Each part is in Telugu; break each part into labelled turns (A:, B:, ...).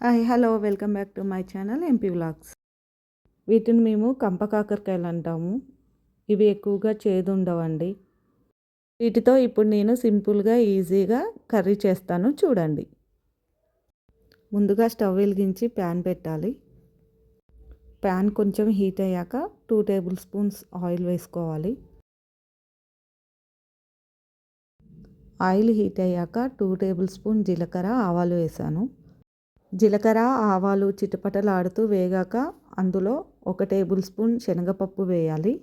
A: Hi hello welcome back to my channel MP vlogs. వీటిని మేము కంప కాకరకాయలు అంటాము. ఇవి ఎక్కువగా చేదు ఉండవండి వీటితో ఇప్పుడు నేను సింపుల్గా ఈజీగా కర్రీ చేస్తాను చూడండి. ముందుగా స్టవ్ వెలిగించి ప్యాన్ పెట్టాలి. ప్యాన్ కొంచెం హీట్ అయ్యాక టూ టేబుల్ స్పూన్స్ ఆయిల్ వేసుకోవాలి. ఆయిల్ హీట్ అయ్యాక టూ టేబుల్ స్పూన్ జీలకర్ర ఆవాలు వేసాను. జీలకర్ర ఆవాలు చిటపటలాడుతూ వేగాక అందులో ఒక టేబుల్ స్పూన్ శనగపప్పు వేయాలి.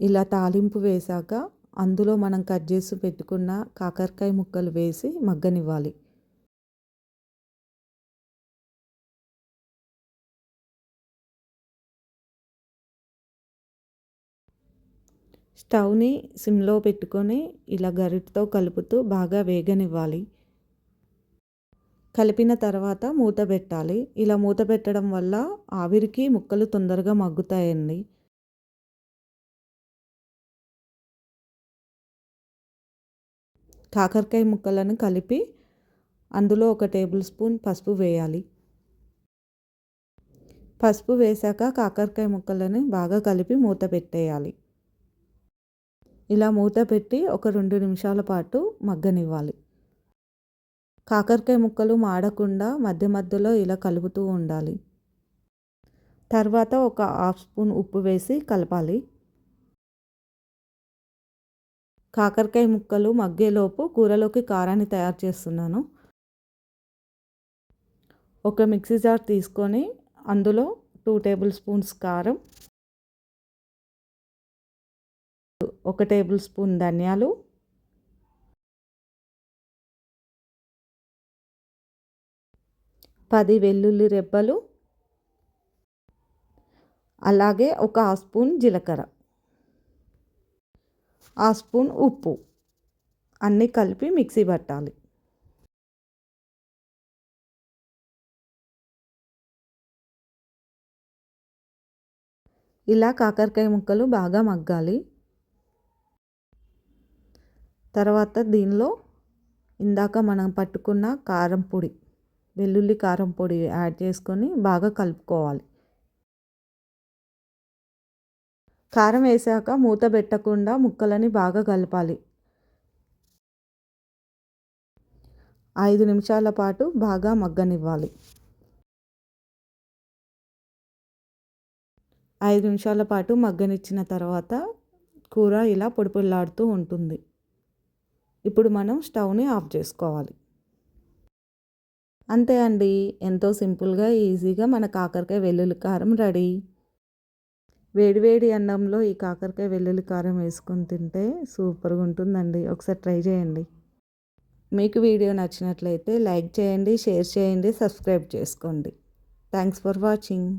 A: ఇలా తాలింపు వేశాక అందులో మనం కట్ చేసి పెట్టుకున్న కాకరకాయ ముక్కలు వేసి మగ్గనివ్వాలి. స్టవ్ని సిమ్లో పెట్టుకొని ఇలా గరిటతో కలుపుతూ బాగా వేగనివ్వాలి. కలిపిన తర్వాత మూత పెట్టాలి. ఇలా మూత పెట్టడం వల్ల ఆవిరికి ముక్కలు తొందరగా మగ్గుతాయండి. కాకరకాయ ముక్కలను కలిపి అందులో ఒక టేబుల్ స్పూన్ పసుపు వేయాలి. పసుపు వేశాక కాకరకాయ ముక్కలను బాగా కలిపి మూత పెట్టేయాలి. ఇలా మూత పెట్టి ఒక రెండు నిమిషాల పాటు మగ్గనివ్వాలి. కాకరకాయ ముక్కలు మాడకుండా మధ్య మధ్యలో ఇలా కలుపుతూ ఉండాలి. తర్వాత ఒక హాఫ్ స్పూన్ ఉప్పు వేసి కలపాలి. కాకరకాయ ముక్కలు మగ్గేలోపు కూరలోకి కారాన్ని తయారు చేస్తున్నాను. ఒక మిక్సీ జార్ తీసుకొని అందులో టూ టేబుల్ స్పూన్స్ కారం ఒక టేబుల్ స్పూన్ ధనియాలు పది వెల్లుల్లి రెబ్బలు అలాగే ఒక ఆ స్పూన్ జీలకర్ర ఆ స్పూన్ ఉప్పు అన్నీ కలిపి మిక్సీ పట్టాలి. ఇలా కాకరకాయ ముక్కలు బాగా మగ్గాలి. తర్వాత దీనిలో ఇందాక మనం పట్టుకున్న కారం పొడి వెల్లుల్లి కారం పొడి యాడ్ చేసుకొని బాగా కలుపుకోవాలి. కారం వేసాక మూత పెట్టకుండా ముక్కలని బాగా కలపాలి. ఐదు నిమిషాల పాటు బాగా మగ్గనివ్వాలి. ఐదు నిమిషాల పాటు మగ్గనిచ్చిన తర్వాత కూర ఇలా పొడిపొల్లాడుతూ ఉంటుంది. ఇప్పుడు మనం స్టవ్ని ఆఫ్ చేసుకోవాలి. అంతే అండి. ఎంతో సింపుల్గా ఈజీగా మన కాకరకాయ వెల్లుల్లి కారం రెడీ. వేడివేడి అన్నంలో ఈ కాకరకాయ వెల్లుల్లి కారం వేసుకొని తింటే సూపర్గా ఉంటుందండి. ఒకసారి ట్రై చేయండి. మీకు వీడియో నచ్చినట్లయితే లైక్ చేయండి షేర్ చేయండి సబ్స్క్రైబ్ చేసుకోండి. Thanks for watching.